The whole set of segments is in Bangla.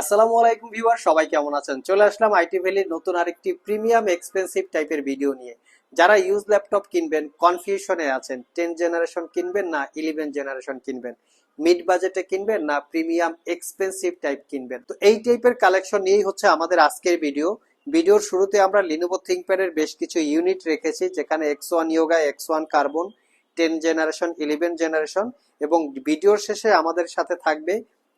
আসসালামু আলাইকুম ভিউয়ার, সবাই কেমন আছেন? চলে আসলাম আইটি ভ্যালির নতুন আরেকটি প্রিমিয়াম এক্সপেন্সিভ টাইপের ভিডিও নিয়ে। যারা ইউজ ল্যাপটপ কিনবেন, কনফিউশনে আছেন, টেন জেনারেশন কিনবেন না, ইলেভেন জেনারেশন কিনবেন, মিড বাজেটে কিনবেন না, প্রিমিয়াম এক্সপেন্সিভ টাইপ কিনবেন। তো এই টাইপের কালেকশন নিয়েই হচ্ছে আমাদের আজকের ভিডিও। ভিডিওর শুরুতে আমরা লিনোভো থিঙ্কপ্যাডের বেশ কিছু ইউনিট রেখেছি, যেখানে X one Yoga X one carbon ten generation, eleven generation এবং ভিডিওর শেষে আমাদের সাথে থাকবে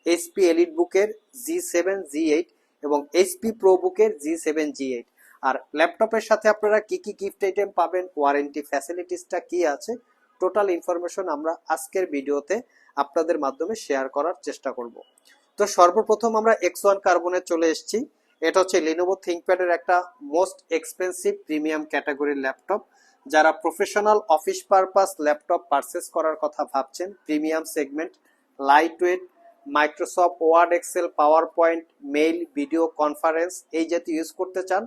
এইচপি এলিট বুকের জি সেভেন জি এইট এবং এইচপি প্রো বুকের জি সেভেন জি এইট আর ল্যাপটপের সাথে আপনারা কি কি গিফট আইটেম পাবেন ওয়ারেন্টি ফ্যাসিলিটিসটা কি আছে টোটাল ইনফরমেশন আমরা আজকের ভিডিওতে আপনাদের মাধ্যমে শেয়ার করার চেষ্টা করব। তো সর্বপ্রথম আমরা এক্স ওয়ান কার্বনে চলে এসেছি। এটা হচ্ছে লিনোভো থিঙ্কপ্যাডের একটা মোস্ট এক্সপেন্সিভ প্রিমিয়াম ক্যাটাগরির ল্যাপটপ যারা professional office purpose laptop purchase করার কথা ভাবছেন premium segment light weight Microsoft Word Excel PowerPoint mail video conference এই জাতীয় ইউজ করতে চান,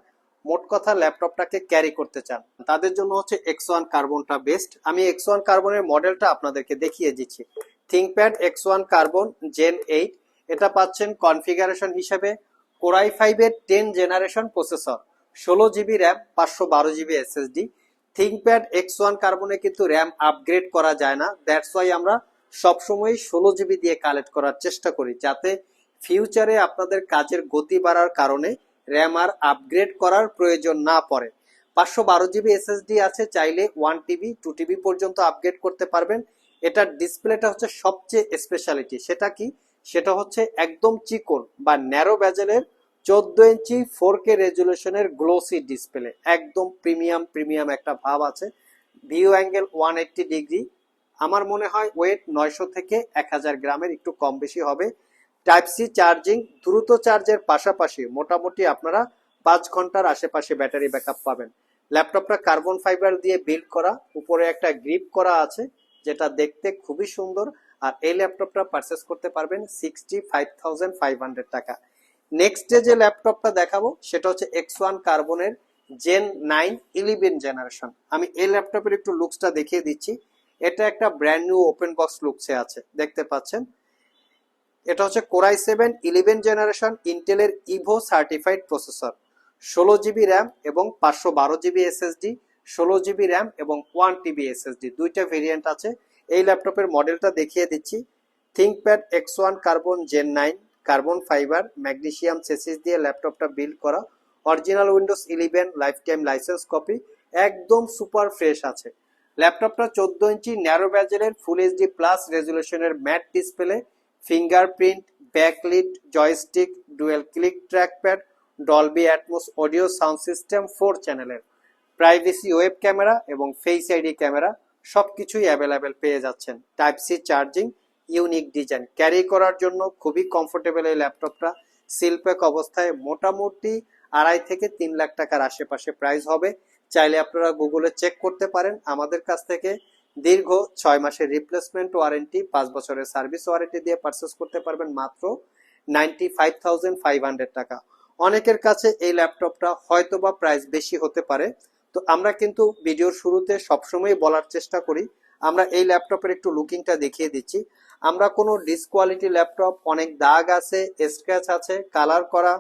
মোট কথা ল্যাপটপটাকে ক্যারি করতে চান। তাদের জন্য হচ্ছে এক্স ওয়ান কার্বনটা বেস্ট আমি এক্স ওয়ান কার্বনের মডেলটা আপনাদেরকে দেখিয়ে দিচ্ছি। ThinkPad X one carbon Gen eight এটা পাচ্ছেন কনফিগারেশন হিসেবে কোরাই ফাইভের টেন জেনারেশন প্রসেসর ষোলো জিবি র্যাম পাঁচশো বারো GB SSD ThinkPad X one কার্বনে কিন্তু র্যাম আপগ্রেড করা যায় না। দ্যাটস ওয়াই আমরা সবসময় ষোলো জিবি দিয়ে কালেক্ট করার চেষ্টা করি, যাতে ফিউচারে আপনাদের কাজের গতি বাড়ার কারণে র্যাম আর আপগ্রেড করার প্রয়োজন না পড়ে। পাঁচশো বারো জিবি এসএসডি আছে, চাইলে ওয়ান টিবি টু টিবি পর্যন্ত আপগ্রেড করতে পারবেন। এটার ডিসপ্লেটা হচ্ছে সবচেয়ে স্পেশালিটি সেটা কি? সেটা হচ্ছে একদম চিকন বা ন্যারো ব্যাজেলের চোদ্দ ইঞ্চি ফোর কে রেজুলেশনের গ্লোসি ডিসপ্লে একদম প্রিমিয়াম প্রিমিয়াম একটা ভাব আছে। View angle one eighty degree আমার মনে হয় ওয়েট নয়শো থেকে এক হাজার গ্রামের একটু কম বেশি হবে। টাইপ সি চার্জিং দ্রুত চার্জের পাশাপাশি মোটামুটি আপনারা পাঁচ ঘণ্টার আশেপাশে ব্যাটারি ব্যাকআপ পাবেন। ল্যাপটপটা কার্বন ফাইবার দিয়ে বিল্ড করা, উপরে একটা গ্রিপ করা আছে, যেটা দেখতে খুবই সুন্দর। আর এই ল্যাপটপটা পারচেস করতে পারবেন সিক্সটি ফাইভ ফাইভ হান্ড্রেড টাকা। নেক্সট ডে যে ল্যাপটপটা দেখাবো, সেটা হচ্ছে এক্স ওয়ান কার্বনের জেন নাইন ইলেভেন জেনারেশন আমি এই ল্যাপটপের একটু লুকসটা দেখিয়ে দিচ্ছি। এটা একটা ব্র্যান্ড নিউ ওপেন বক্স লুকসে আছে, দেখতে পাচ্ছেন। এটা হচ্ছে core i seven eleven generation ইন্টেলের ইভো সার্টিফাইড প্রসেসর ষোলো জিবি র্যাম এবং পাঁচশো বারো জিবি এসএসডি ষোলো জিবি র্যাম এবং ওয়ান টিবি এসএসডি দুইটা ভেরিয়েন্ট আছে। এই ল্যাপটপের মডেলটা দেখিয়ে দিচ্ছি। ThinkPad X one carbon Gen nine carbon fibre magnesium chassis দিয়ে ল্যাপটপটা বিল্ড করা। Original Windows eleven life time licence copy একদম সুপার ফ্রেশ আছে। ল্যাপটপটা চোদ্দ ইঞ্চি ন্যারো ব্যাজেলের full HD plus রেজুলেশনের matte display fingerprint backlit joystick dual click trackpad Dolby Atmos audio sound system four চ্যানেলের প্রাইভেসি ওয়েব ক্যামেরা এবং ফেস আইডি ক্যামেরা সব কিছুই অ্যাভেলেবেল পেয়ে যাচ্ছেন। Type C charging unique design carry করার জন্য খুবই কমফোর্টেবল এই ল্যাপটপটা। সিলপ্যাক অবস্থায় মোটামুটি আড়াই থেকে তিন লাখ টাকার আশেপাশে প্রাইস হবে। চাইলে আপনারা গুগলে চেক করতে পারেন। আমাদের কাছ থেকে দীর্ঘ ছয় মাসের রিপ্লেসমেন্ট ওয়ারেন্টি পাঁচ বছরের সার্ভিস ওয়ারেন্টি দিয়ে পারচেস করতে পারবেন মাত্র নাইনটি ফাইভ ফাইভ হান্ড্রেড টাকা। অনেকের কাছে এই ল্যাপটপটা হয়তো বা প্রাইস বেশি হতে পারে। তো আমরা কিন্তু ভিডিওর শুরুতে সবসময় বলার চেষ্টা করি, আমরা এই ল্যাপটপের একটু লুকিংটা দেখিয়ে দিচ্ছি। আমরা কোনো ডিসকোয়ালিটি ল্যাপটপ অনেক দাগ আছে স্ক্র্যাচ আছে কালার করা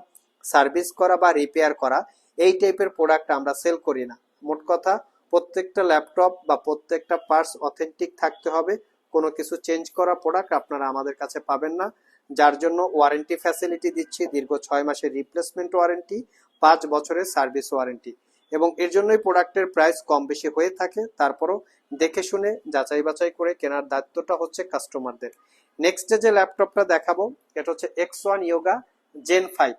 সার্ভিস করা বা রিপেয়ার করা এই টাইপের প্রোডাক্ট আমরা সেল করি না। মোট কথা, প্রত্যেকটা ল্যাপটপ বা প্রত্যেকটা পার্টস অথেন্টিক থাকতে হবে। কোনো কিছু চেঞ্জ করা প্রোডাক্ট আপনারা আমাদের কাছে পাবেন না। যার জন্য ওয়ারেন্টি ফ্যাসিলিটি দিচ্ছি, দীর্ঘ ছয় মাসের রিপ্লেসমেন্ট ওয়ারেন্টি পাঁচ বছরের সার্ভিস ওয়ারেন্টি এবং এর জন্যই প্রোডাক্টের প্রাইস কম বেশি হয়ে থাকে। তারপরও দেখে শুনে, যাচাই বাছাই করে কেনার দায়িত্বটা হচ্ছে কাস্টমারদের নেক্সটে যে ল্যাপটপটা দেখাবো, এটা হচ্ছে X one Yoga Gen five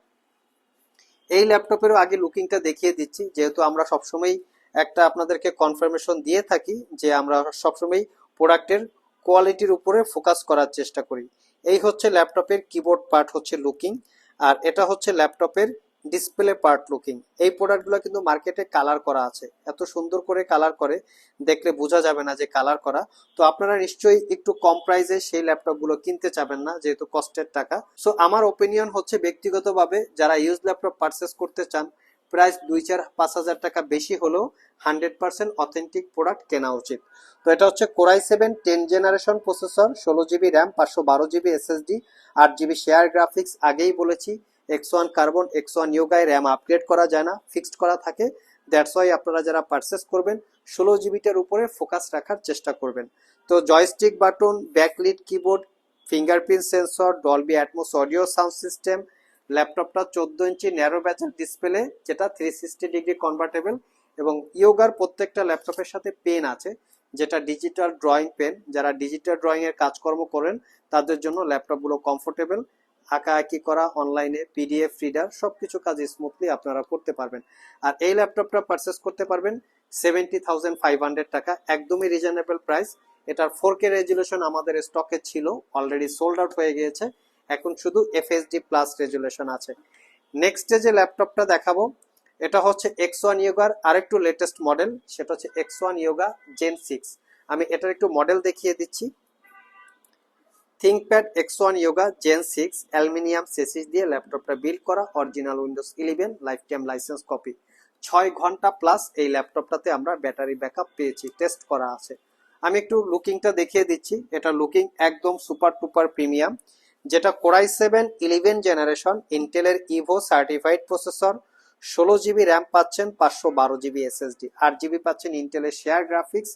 এই ল্যাপটপেরও আগে লুকিংটা দেখিয়ে দিচ্ছি। যেহেতু আমরা সবসময় একটা আপনাদেরকে কনফার্মেশন দিয়ে থাকি যে আমরা সবসময় প্রোডাক্টের কোয়ালিটির উপরে ফোকাস করার চেষ্টা করি। এই হচ্ছে ল্যাপটপের কিবোর্ড পার্ট হচ্ছে লুকিং আর এটা হচ্ছে ল্যাপটপের ডিসপ্লে পার্ট লুকিং এই প্রোডাক্টগুলো কিন্তু মার্কেটে কালার করা আছে। এত সুন্দর করে কালার করে, দেখলে বোঝা যাবে না যে কালার করা। তো আপনারা নিশ্চয়ই একটু কম প্রাইসে সেই ল্যাপটপগুলো কিনতে চাবেন না, যেহেতু কষ্টের টাকা। সো আমার ওপিনিয়ন হচ্ছে ব্যক্তিগতভাবে যারা ইউজ ল্যাপটপ পারচেস করতে চান প্রাইস দুই চার পাঁচ হাজার টাকা বেশি হলেও হান্ড্রেড পার্সেন্ট অথেন্টিক প্রোডাক্ট কেনা উচিত। তো এটা হচ্ছে core i seven ten generation processor ষোলো জিবি র্যাম পাঁচশো বারো জিবি এসএসডি আট জিবি শেয়ার গ্রাফিক্স আগেই বলেছি। X one carbon X one ইয়োগায় RAM upgrade করা যায় না ফিক্সড করা থাকে। দ্যাটস ওয়াই আপনারা যারা পারচেস করবেন, ষোলো জিবিটার উপরে ফোকাস রাখার চেষ্টা করবেন। তো joystick button backlit keyboard fingerprint sensor Dolby Atmos audio sound system ল্যাপটপটা চোদ্দ ইঞ্চি ন্যারো ব্যাচের ডিসপ্লে যেটা থ্রি সিক্সটি ডিগ্রি কনভার্টেবল এবং ইয়োগার প্রত্যেকটা ল্যাপটপের সাথে পেন আছে, যেটা ডিজিটাল ড্রয়িং পেন যারা ডিজিটাল ড্রয়িং এর কাজকর্ম করেন, তাদের জন্য ল্যাপটপগুলো কমফোর্টেবল আঁকা আঁকি করা অনলাইনে পিডিএফ রিডার সবকিছু কাজ স্মুথলি আপনারা করতে পারবেন। আর এই ল্যাপটপটা পারচেস করতে পারবেন সেভেন্টি থাউজেন্ড ফাইভ হান্ড্রেড টাকা, একদমই রিজনেবল প্রাইস এটার ফোর কে রেজুলেশন আমাদের স্টকে ছিল অলরেডি সোল্ড আউট হয়ে গিয়েছে। এখন শুধু এফএসডি প্লাস রেজুলেশন আছে। নেক্সটে যে ল্যাপটপটা দেখাবো, এটা হচ্ছে এক্স ওয়ান ইয়োগার আরেকটু লেটেস্ট মডেল সেটা হচ্ছে X one Yoga Gen six আমি এটার একটু মডেল দেখিয়ে দিচ্ছি। ThinkPad X one Yoga Gen six aluminium chassis দিয়ে ল্যাপটপটা বিল্ড করা original Windows eleven life time licence copy ছয় ঘণ্টা প্লাস এই ল্যাপটপটাতে আমরা ব্যাটারি ব্যাকআপ পেয়েছি টেস্ট করা আছে। আমি একটু লুকিংটা দেখিয়ে দিচ্ছি। এটা লুকিং একদম সুপার টুপার প্রিমিয়াম যেটা core i seven eleven generation ইন্টেলের ইভো সার্টিফাইড প্রসেসর ষোলো জিবি র্যাম পাচ্ছেন, পাঁচশো বারো জিবি এসএসডি আট জিবি পাচ্ছেন ইন্টেলের শেয়ার গ্রাফিক্স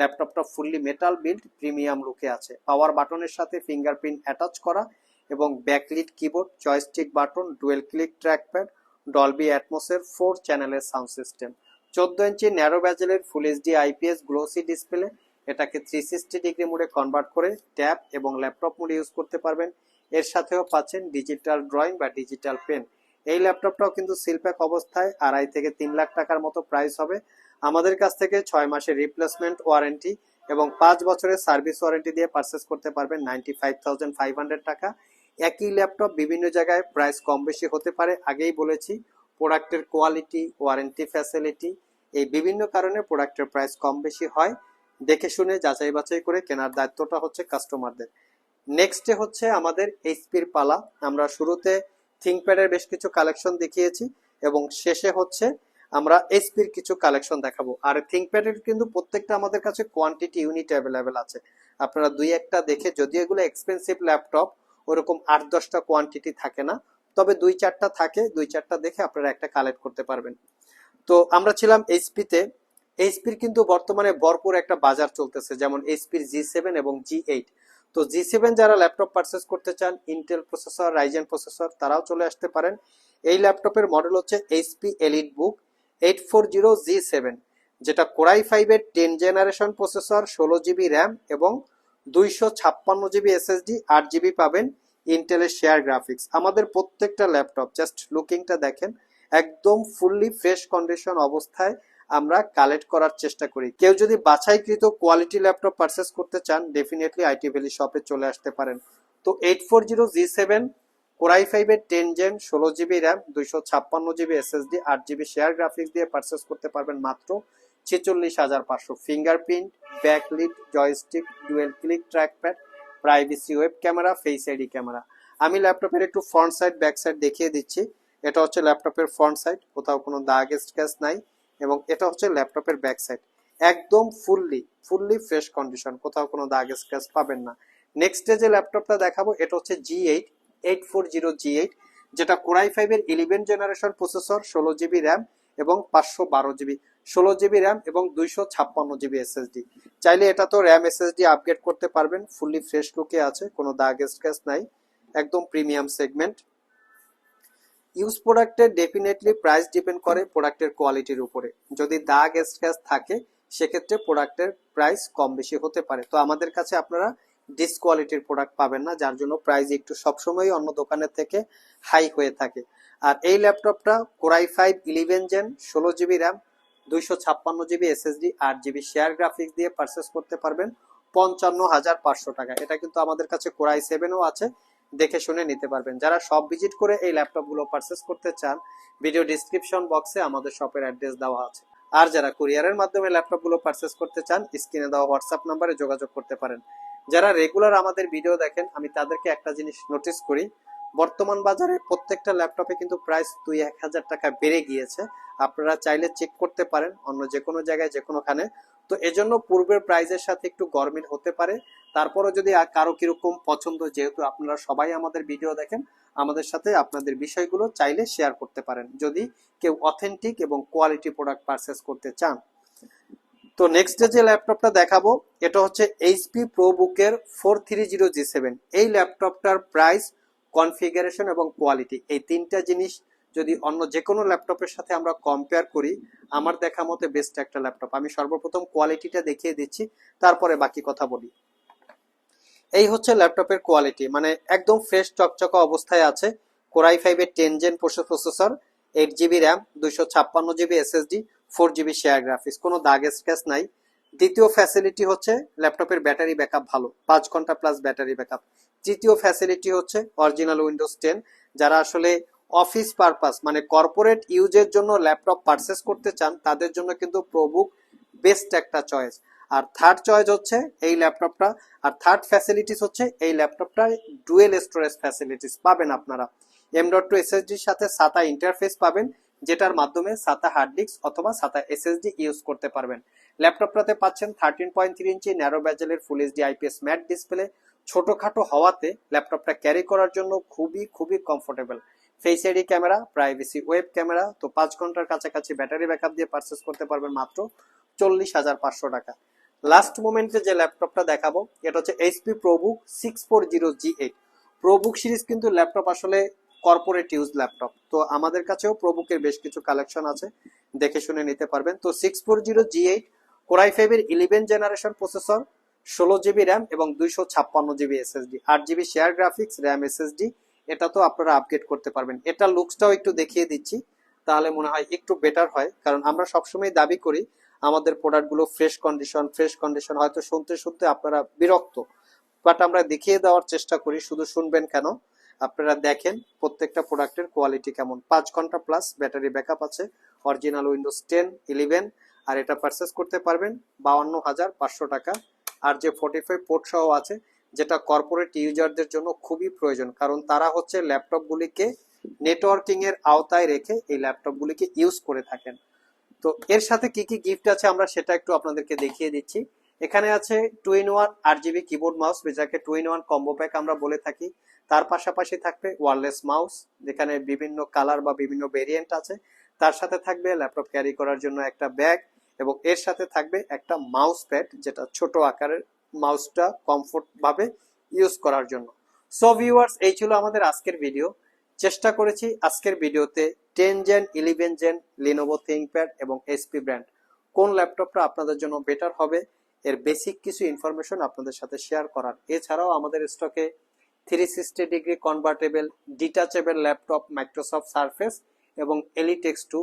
ল্যাপটপটা ফুললি মেটাল বিল্ড প্রিমিয়াম লুকে আছে। পাওয়ার বাটনের সাথে ফিঙ্গারপ্রিন্ট অ্যাটাচ করা এবং backlit keyboard joystick button dual click trackpad Dolby অ্যাটমোসের four চ্যানেলের সাউন্ড সিস্টেম চোদ্দ ইঞ্চি narrow ব্যাজেলের full HD IPS glossy display এটাকে থ্রি সিক্সটি ডিগ্রি মোডে কনভার্ট করে ট্যাব এবং ল্যাপটপ মোডে ইউজ করতে পারবেন। এর সাথেও পাচ্ছেন ডিজিটাল ড্রয়িং বা ডিজিটাল পেন এই ল্যাপটপটাও কিন্তু সিলপ্যাক অবস্থায় আড়াই থেকে তিন লাখ টাকার মতো প্রাইস হবে। আমাদের কাছ থেকে ছয় মাসের রিপ্লেসমেন্ট ওয়ারেন্টি এবং পাঁচ বছরের সার্ভিস ওয়ারেন্টি দিয়ে পারচেস করতে পারবেন নাইনটি ফাইভ ফাইভ হান্ড্রেড টাকা। একই ল্যাপটপ বিভিন্ন জায়গায় প্রাইস কম বেশি হতে পারে, আগেই বলেছি প্রোডাক্টের কোয়ালিটি ওয়ারেন্টি ফ্যাসিলিটি এই বিভিন্ন কারণে প্রোডাক্টের প্রাইস কম বেশি হয়। দেখে শুনে যাচাই বাছাই করে কেনার দায়িত্বটা হচ্ছে কাস্টমারদের নেক্সটে হচ্ছে আমাদের এইচপির পালা। আমরা শুরুতে থিঙ্কপ্যাডের বেশ কিছু কালেকশন দেখিয়েছি এবং শেষে হচ্ছে আমরা এইচপির কিছু কালেকশন দেখাবো। আর থিঙ্কপ্যাডের কিন্তু প্রত্যেকটা আমাদের কাছে কোয়ান্টিটি ইউনিট অ্যাভেলেবেল আছে। আপনারা দুই একটা দেখে, যদি এগুলো এক্সপেন্সিভ ল্যাপটপ ওরকম আট দশটা কোয়ান্টিটি থাকে না, তবে দুই চারটা থাকে, দুই চারটা দেখে আপনারা একটা কালেক্ট করতে পারবেন। তো আমরা ছিলাম এইচপিতে এইচপির কিন্তু বর্তমানে ভরপুর একটা বাজার চলতেছে, যেমন এইচপির জি সেভেন এবং জি এইট তো জি সেভেন যারা ল্যাপটপ পারচেস করতে চান ইন্টেল প্রসেসর রাইজেন প্রসেসর তারাও চলে আসতে পারেন। এই ল্যাপটপের মডেল হচ্ছে HP EliteBook eight four zero G seven যেটা কোরাই ফাইভের টেন জেনারেশন প্রসেসর ষোলো জিবি র্যাম এবং দুইশো ছাপ্পান্ন জিবি এসএসডি আট জিবি পাবেন ইন্টেলের শেয়ার গ্রাফিক্স আমাদের প্রত্যেকটা ল্যাপটপ জাস্ট লুকিংটা দেখেন, একদম ফুললি ফ্রেশ কন্ডিশন অবস্থায় আমরা কালেক্ট করার চেষ্টা করি। কেউ যদি বাছাইকৃত কোয়ালিটি ল্যাপটপ পারচেস করতে চান ডেফিনেটলি আইটি ভ্যালি শপে চলে আসতে পারেন। তো eight four zero G seven core i ফাইভের টেন জেন, ষোলো জিবি র্যাম, দুইশো ছাপ্পান্ন জিবি এসএসডি, আট জিবি শেয়ার গ্রাফিক্স দিয়ে পারচেস করতে পারবেন মাত্র ছেচল্লিশ হাজার পাঁচশো fingerprint, backlit, joystick, dual click, trackpad, privacy web camera, face ID camera. আমি ল্যাপটপের একটু ফ্রন্ট সাইড, ব্যাক সাইড দেখিয়ে দিচ্ছি। এটা হচ্ছে ল্যাপটপের ফ্রন্ট সাইড, কোথাও কোনো দাগ স্ক্যাচ নাই এবং এটা হচ্ছে ল্যাপটপের ব্যাক সাইড। একদম ফুললি ফুললি ফ্রেশ কন্ডিশন, কোথাও কোনো দাগ, স্ক্র্যাচ পাবেন না। নেক্সট ডে যে ল্যাপটপটা দেখাবো, এটা হচ্ছে G eight eight four zero G eight যেটা কোরাই ফাইভের ইলেভেন জেনারেশন প্রসেসর ষোলো জিবি র্যাম এবং পাঁচশো বারো জিবি ষোলো জিবি র্যাম এবং দুইশো ছাপ্পান্ন জিবি এসএসডি চাইলে এটা তো র্যাম এসএসডি আপগ্রেড করতে পারবেন ফুললি ফ্রেশ লুকে আছে, কোনো দাগ স্ক্র্যাচ নাই, একদম প্রিমিয়াম সেগমেন্ট ইউজ প্রোডাক্টের ডেফিনেটলি প্রাইস ডিপেন্ড করে প্রোডাক্টের কোয়ালিটির উপরে। যদি দাগ স্ক্র্যাচ থাকে, সেক্ষেত্রে প্রোডাক্টের প্রাইস কম বেশি হতে পারে। তো আমাদের কাছে আপনারা ডিসকোয়ালিটির প্রোডাক্ট পাবেন না, যার জন্য প্রাইস একটু সবসময় অন্য দোকানের থেকে হাই হয়ে থাকে। আর এই ল্যাপটপটা core i five eleven Gen ষোলো জিবি র্যাম দুইশো ছাপ্পান্ন জিবি এসএসডি আট জিবি শেয়ার গ্রাফিক্স দিয়ে পারচেস করতে পারবেন, পঞ্চান্ন হাজার পাঁচশো টাকা। এটা কিন্তু আমাদের কাছে কোরাই সেভেনও আছে, দেখে শুনে নিতে পারবেন। যারা সব ভিজিট করে এই ল্যাপটপগুলো পারচেস করতে চান ভিডিও ডিসক্রিপশন বক্সে আমাদের শপের অ্যাড্রেস দেওয়া আছে। আর যারা কুরিয়ারের মাধ্যমে ল্যাপটপগুলো পারচেস করতে চান স্ক্রিনে দেওয়া হোয়াটসঅ্যাপ নাম্বারে যোগাযোগ করতে পারেন। যারা রেগুলার আমাদের ভিডিও দেখেন, আমি তাদেরকে একটা জিনিস নোটিস করি। বর্তমান বাজারে প্রত্যেকটা ল্যাপটপে কিন্তু প্রাইস দুই এক হাজার টাকা বেড়ে গিয়েছে। আপনারা চাইলে চেক করতে পারেন অন্য যে কোনো জায়গায় যে কোনোখানে তো এজন্য পূর্বের প্রাইজের সাথে একটু গরমিল হতে পারে। তারপরে যদি কারও কীরকম পছন্দ, যেহেতু আপনারা সবাই আমাদের ভিডিও দেখেন, আমাদের সাথে আপনাদের বিষয়গুলো চাইলে শেয়ার করতে পারেন। যদি কেউ অথেন্টিক এবং কোয়ালিটি প্রোডাক্ট পারচেস করতে চান। তো নেক্সট যে ল্যাপটপটা দেখাবো, এটা হচ্ছে এইচপি প্রো বুকের four three zero G seven এই ল্যাপটপটার প্রাইস কনফিগারেশন এবং কোয়ালিটি এই তিনটা জিনিস যদি অন্য যে কোনো ল্যাপটপের সাথে আমরা কম্পেয়ার করি, আমার দেখা মতে বেস্ট একটা ল্যাপটপ আমি সর্বপ্রথম কোয়ালিটিটা দেখিয়ে দিচ্ছি, তারপরে বাকি কথা বলি। এই হচ্ছে ল্যাপটপের কোয়ালিটি মানে একদম ফ্রেশ চকচকা অবস্থায় আছে। কোরাই ফাইভের ten Gen processor eight GB RAM দুইশো ছাপ্পান্ন GB SSD four GB share graphics কোনো দাগ স্ক্র্যাচ নাই। দ্বিতীয় ফ্যাসিলিটি হচ্ছে ল্যাপটপের ব্যাটারি ব্যাকআপ ভালো, পাঁচ ঘণ্টা প্লাস ব্যাটারি ব্যাকআপ তৃতীয় ফ্যাসিলিটি হচ্ছে অরিজিনাল উইন্ডোজ টেন যারা আসলে অফিস পারপাস মানে কর্পোরেট ইউজের জন্য ল্যাপটপ পারচেস করতে চান, তাদের জন্য কিন্তু প্রবুক বেস্ট একটা চয়েস আর থার্ড চয়েস হচ্ছে এই ল্যাপটপটা আর থার্ড ফ্যাসিলিটিস হচ্ছে এই ল্যাপটপটা ডুয়েল স্টোরেজ ফ্যাসিলিটিস পাবেন আপনারা। এম ডট টু এসএসডির সাথে সাতা ইন্টারফেস পাবেন যেটার মাধ্যমে সাতা হার্ড ডিস্ক অথবা সাতা এসএসডি ইউজ করতে পারবেন। ল্যাপটপটাতে পাচ্ছেন থার্টিন পয়েন্ট থ্রি ইঞ্চি narrow ব্যাজেলের full HD IPS matte display ছোটখাটো হওয়াতে ল্যাপটপটা ক্যারি করার জন্য খুবই খুবই comfortable face ID camera privacy web camera তো পাঁচ ঘণ্টার কাছাকাছি ব্যাটারি ব্যাকআপ দিয়ে পারচেস করতে পারবেন মাত্র চল্লিশ হাজার পাঁচশো টাকা। লাস্ট মোমেন্টে যে ল্যাপটপটা দেখাবো, এটা হচ্ছে HP ProBook six four zero G eight ProBook series কিন্তু ল্যাপটপ আসলে কর্পোরেট ইউজ ল্যাপটপ তো আমাদের কাছেও প্রোবুকের বেশ কিছু কালেকশন আছে, দেখে শুনে নিতে পারবেন। তো six four zero G eight core i ফাইভের ইলেভেন জেনারেশন প্রসেসর ষোলো জিবি র্যাম এবং দুইশো ছাপ্পান্ন জিবি এসএসডি আট GB share graphics RAM SSD এটা তো আপনারা আপগ্রেড করতে পারবেন। এটা লুকসটাও একটু দেখিয়ে দিচ্ছি, তাহলে মনে হয় একটু বেটার হয়, কারণ আমরা সবসময় দাবি করি আমাদের প্রোডাক্টগুলো ফ্রেশ কন্ডিশন ফ্রেশ কন্ডিশন হয়তো শুনতে শুনতে আপনারা বিরক্ত বাট আমরা দেখিয়ে দেওয়ার চেষ্টা করি, শুধু শুনবেন কেন? আপনারা দেখেন প্রত্যেকটা প্রোডাক্টের কোয়ালিটি কেমন। পাঁচ ঘণ্টা প্লাস ব্যাটারি ব্যাকআপ আছে অরিজিনাল উইন্ডোজ টেন ইলেভেন আর এটা পারচেস করতে পারবেন বাউান্ন হাজার পাঁচশো টাকা। আর যে ফোর্টি ফাইভ পোর্ট সহ আছে, যেটা কর্পোরেট ইউজারদের জন্য খুবই প্রয়োজন, কারণ তারা হচ্ছে ল্যাপটপগুলিকে নেটওয়ার্কিং এর আওতায় রেখে এই ল্যাপটপগুলিকে ইউজ করে থাকেন। তো এর সাথে কি কি গিফট আছে আমরা সেটা একটু আপনাদেরকে দেখিয়ে দিচ্ছি। এখানে আছে টু ইন ওয়ান আট জিবি কিবোর্ড মাউস যেটাকে two in one combo pack আমরা বলে থাকি। তার পাশাপাশি থাকবে ওয়ারলেস মাউস, যেখানে বিভিন্ন কালার বা বিভিন্ন ভেরিয়েন্ট আছে। তার সাথে থাকবে ল্যাপটপ ক্যারি করার জন্য একটা ব্যাগ এবং এর সাথে থাকবে একটা মাউস প্যাড যেটা ছোট আকারের মাউসটা কমফোর্ট ভাবে ইউজ করার জন্য। সো ভিউয়ার্স এই ছিল আমাদের আজকের ভিডিও চেষ্টা করেছি আজকের ভিডিওতে ten gen eleven gen Lenovo ThinkPad এবং এসপি ব্র্যান্ড কোন ল্যাপটপটা আপনাদের জন্য বেটার হবে, এর বেসিক কিছু ইনফরমেশন আপনাদের সাথে শেয়ার করার। এছাড়াও আমাদের স্টকে three sixty degree convertible detachable laptop Microsoft Surface এবং এলিটেক্স টু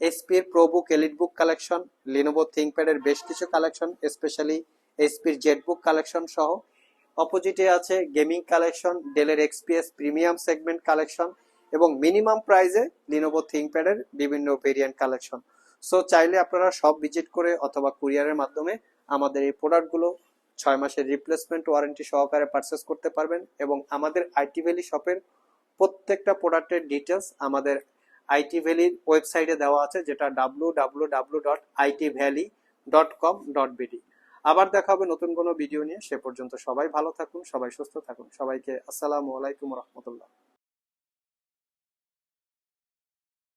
এসপির ProBook Elite Book collection Lenovo থিঙ্কপ্যাডের বেশ কিছু কালেকশন স্পেশালি এসপির জেটবুক কালেকশন সহ। অপোজিটে আছে গেমিং কালেকশন ডেলের এক্সপিএস প্রিমিয়াম সেগমেন্ট কালেকশন এবং মিনিমাম প্রাইসে লিনোভো থিঙ্কপ্যাডের বিভিন্ন ভেরিয়েন্ট কালেকশন সো চাইলে আপনারা সব ভিজিট করে অথবা কুরিয়ারের মাধ্যমে আমাদের এই প্রোডাক্টগুলো ছয় মাসের রিপ্লেসমেন্ট ওয়ারেন্টি সহকারে পারচেস করতে পারবেন এবং আমাদের আইটি ভ্যালি শপের প্রত্যেকটা প্রোডাক্টের ডিটেলস আমাদের আইটি ভ্যালির ওয়েবসাইটে দেওয়া আছে, যেটা W W W dot IT valley dot com dot BD আবার দেখা হবে নতুন কোনো ভিডিও নিয়ে, সে পর্যন্ত সবাই ভালো থাকুন, সবাই সুস্থ থাকুন, সবাইকে আসসালামু আলাইকুম রহমতুল্লাহ।